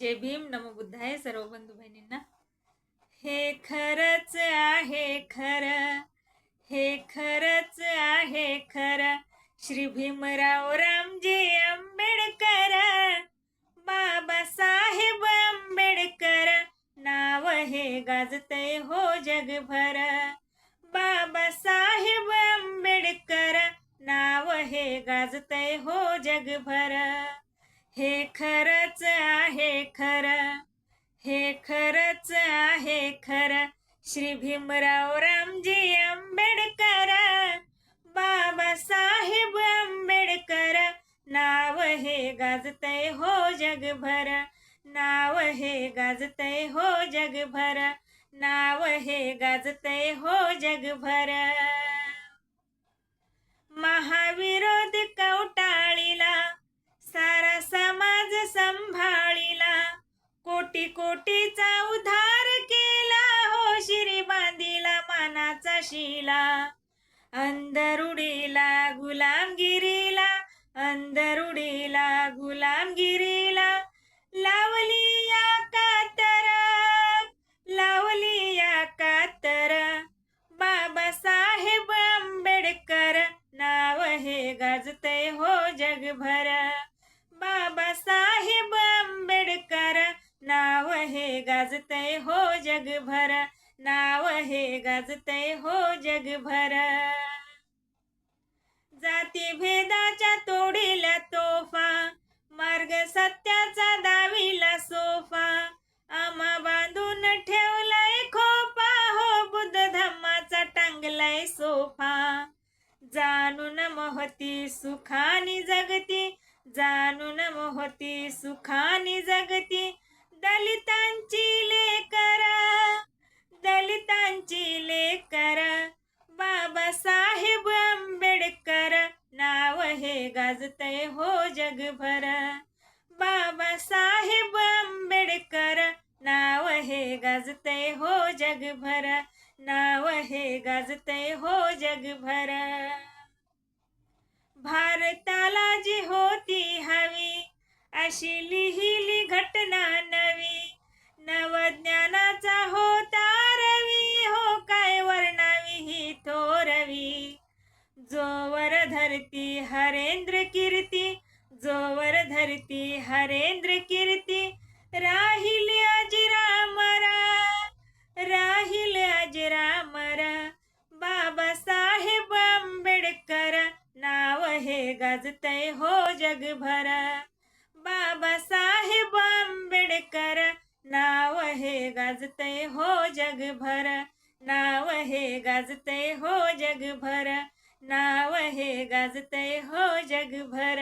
जय भीम नमो बुद्धाय सर्व बंधू बहिणींना. हे खरंच आहे खरं हे खरंच आहे खरं. श्री भीमराव रामजी आंबेडकर बाबासाहेब आंबेडकर नाव हे गाजतय हो जगभर. बाबासाहेब आंबेडकर नाव हे गाजतय हो जगभर. हे खरंच श्री भीमराव रामजी आंबेडकर बाबासाहेब आंबेडकर नाव हे गाजतय हो जगभर नाव हे गाजतय हो जगभर नाव हे गाजतय हो जगभर. महाविरोध कवटाळीला सारा समाज संभाळीला कोटी कोटीचा उधार मानाचा शिला अंधरुडीला गुलामगिरीला अंधरुडीला गुलामगिरीला. लावली या कातर लावली या कातर. बाबासाहेब आंबेडकर नाव हे गाजते हो जगभर. बाबासाहेब आंबेडकर नाव हे गाजते हो जगभर. गाजतय हो जगभर. जाती भेदाच्या तोडीला तोफा मार्ग सत्याचा दावीला सोफा. आम्हा बांधून ठेवलाय खोपा हो बुद्ध धम्माचा टांगलाय सोफा. जाणून मोहती सुखानी जगती जाणून मोहती सुखानी जगती. गाजतय हो जगभर. बाबासाहेब आंबेडकर नाव हे गाजतय हो जगभर. नाव हे गाजतय हो जगभर. भारताला जी होती हवी अशी लिहिली घटना धरती हरेंद्र कीर्ती. जोवर धरती हरेंद्र कीर्ती. राहील अजरामरा राहील अजरामरा बाबासाहेब आंबेडकर नाव हे गाजतय हो जगभर. बाबासाहेब आंबेडकर नाव हे गाजतय हो जगभर. नाव हे गाजतय हो जगभर. नाव हे गाजतय हो जगभर.